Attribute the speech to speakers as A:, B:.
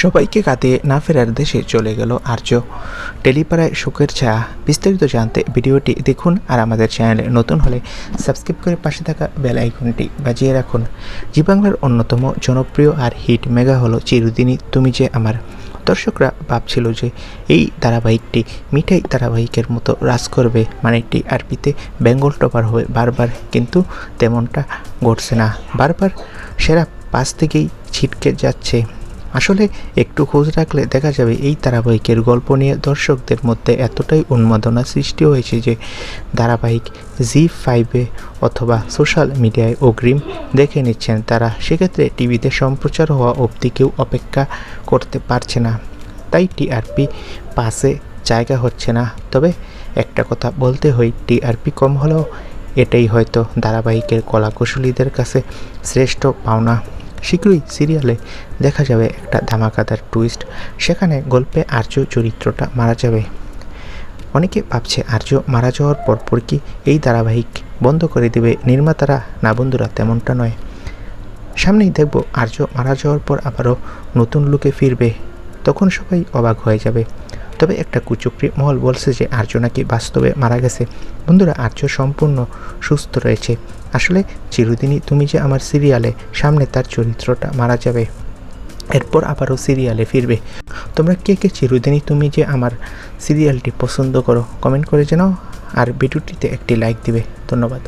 A: সবাইকে কাটিয়ে না ফেরার দেশে চলে গেল আর্য। টেলিপাড়ায় শোকের ছায়া। বিস্তারিত জানতে ভিডিওটি দেখুন আর আমাদের চ্যানেলে নতুন হলে সাবস্ক্রাইব করে পাশে থাকা বেল আইকনটি বাজিয়ে রাখুন। জি বাংলার অন্যতম জনপ্রিয় আর হিট মেগা হলো চিরদিনই তুমি যে আমার। দর্শকরা ভাবছিল যে এই ধারাবাহিকটি মিঠাই ধারাবাহিকের মতো রাজ করবে মানে টিআরপিতে বেঙ্গল টপার হবে বারবার, কিন্তু তেমনটা ঘটছে না। বারবার সেরা পাশ থেকেই ছিটকে যাচ্ছে আসলে একটু খোঁজ রাখলে দেখা যাবে এই ধারাবাহিকের গল্প নিয়ে দর্শকদের মধ্যে এতটাই উন্মাদনা সৃষ্টি হয়েছে যে ধারাবাহিক জি ফাইভে অথবা সোশ্যাল মিডিয়ায় অগ্রিম দেখে নিচ্ছেন তারা। সেক্ষেত্রে টিভিতে সম্প্রচার হওয়া অবধি কেউ অপেক্ষা করতে পারছে না। তাই টিআরপি পাশে জায়গা হচ্ছে না। তবে একটা কথা বলতে হয় টিআরপি কম হলেও এটাই হয়তো ধারাবাহিকের কলাকুশলীদের কাছে শ্রেষ্ঠ পাওনা। শীঘ্রই সিরিয়ালে দেখা যাবে একটা ধামাকাদার টুইস্ট সেখানে গল্পে আর্য চরিত্রটা মারা যাবে। অনেকে ভাবছে আর্য মারা যাওয়ার পরপর কি এই ধারাবাহিক বন্ধ করে দেবে? নির্মাতারা, না বন্ধুরা, তেমনটা নয়। সামনেই দেখব আর্য মারা যাওয়ার পর আবারও নতুন লুকে ফিরবে। তখন সবাই অবাক হয়ে যাবে। তবে একটা কুচুকরি মহল বলছে যে আর্য নাকি বাস্তবে মারা গেছে। বন্ধুরা, আর্য সম্পূর্ণ সুস্থ রয়েছে। আসলে চিরদিনই তুমি যে আমার সিরিয়ালে, সামনে তার চরিত্রটা মারা যাবে। এরপর আবারও সিরিয়ালে ফিরবে। তোমরা কে কে চিরদিনই তুমি যে আমার সিরিয়ালটি পছন্দ করো, কমেন্ট করে জানাও। আর ভিডিওটিতে একটি লাইক দিবে। ধন্যবাদ।